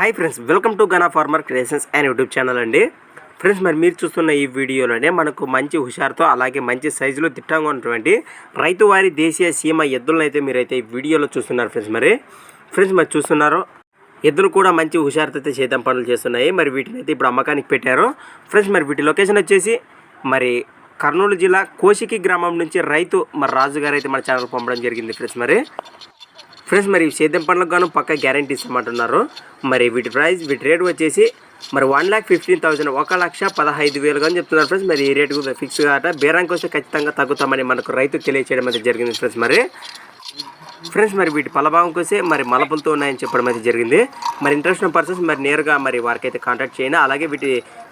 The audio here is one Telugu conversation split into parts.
Hi friends welcome to Gana farmer creations and YouTube channel అండి. ఫ్రెండ్స్ మరి మీరు చూస్తున్న ఈ వీడియోలోనే మనకు మంచి హుషారుతో అలాగే మంచి సైజులో దిట్టంగా ఉన్నటువంటి రైతు వారి దేశీయ సీమ ఎద్దులను అయితే మీరైతే ఈ వీడియోలో చూస్తున్నారు ఫ్రెండ్స్ మరి. ఫ్రెండ్స్ మరి చూస్తున్నారు ఎద్దులు కూడా మంచి హుషారుతో అయితే పనులు చేస్తున్నాయి. మరి వీటిని అయితే ఇప్పుడు అమ్మకానికి పెట్టారు. ఫ్రెండ్స్ మరి వీటి లొకేషన్ వచ్చేసి మరి కర్నూలు జిల్లా కోశికి గ్రామం నుంచి రైతు మరి రాజు గారు అయితే మన ఛానల్ పంపడం జరిగింది ఫ్రెండ్స్ మరి. ఫ్రెండ్స్ మరి సేద్యం పనులకు గాను పక్క గ్యారంటీ ఇస్తామంటున్నారు. మరి వీటి ప్రైస్ వీటి రేట్ వచ్చేసి మరి వన్ ల్యాక్ ఫిఫ్టీన్ థౌసండ్ ఒక లక్ష పదహైదు వేలు అని చెప్తున్నారు ఫ్రెండ్స్. మరి ఈ రేటు కూడా ఫిక్స్ కాబట్టి బేరానికి వస్తే ఖచ్చితంగా తగ్గుతామని మనకు రైతు తెలియచేయడం అయితే జరిగింది ఫ్రెండ్స్ మరి. ఫ్రెండ్స్ మరి వీటి పలభాగం కోసే మరి మలపులతో ఉన్నాయని చెప్పడం అయితే జరిగింది. మరి ఇంట్రెస్ట్ ఉన్న పర్సన్స్ మరి నేరుగా మరి వారికి అయితే కాంటాక్ట్ చేయండి అలాగే వీటి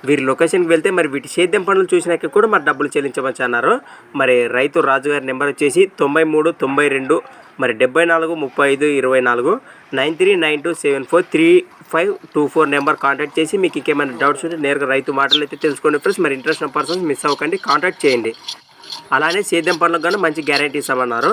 వీరి లొకేషన్కి వెళ్తే మరి వీటి సేద్యం పనులు చూసినాక కూడా మరి డబ్బులు చెల్లించవచ్చు అన్నారు. మరి రైతు రాజు గారి నెంబర్ వచ్చేసి తొంభై మూడు తొంభై రెండు మరి డెబ్బై నాలుగు ముప్పై ఐదు ఇరవై నాలుగు nine three nine two seven four three five two four number contact చేసి మీకు ఇంకేమైనా డౌట్స్ ఉంటే నేరుగా రైతు మాటలు అయితే తెలుసుకోండి ఫ్రెండ్స్. మరి ఇంట్రెస్ట్ ఉన్న పర్సన్స్ మిస్ అవ్వకండి కాంటాక్ట్ చేయండి. అలానే సేద్యం పనులకు కానీ మంచి గ్యారంటీ ఇస్తామన్నారు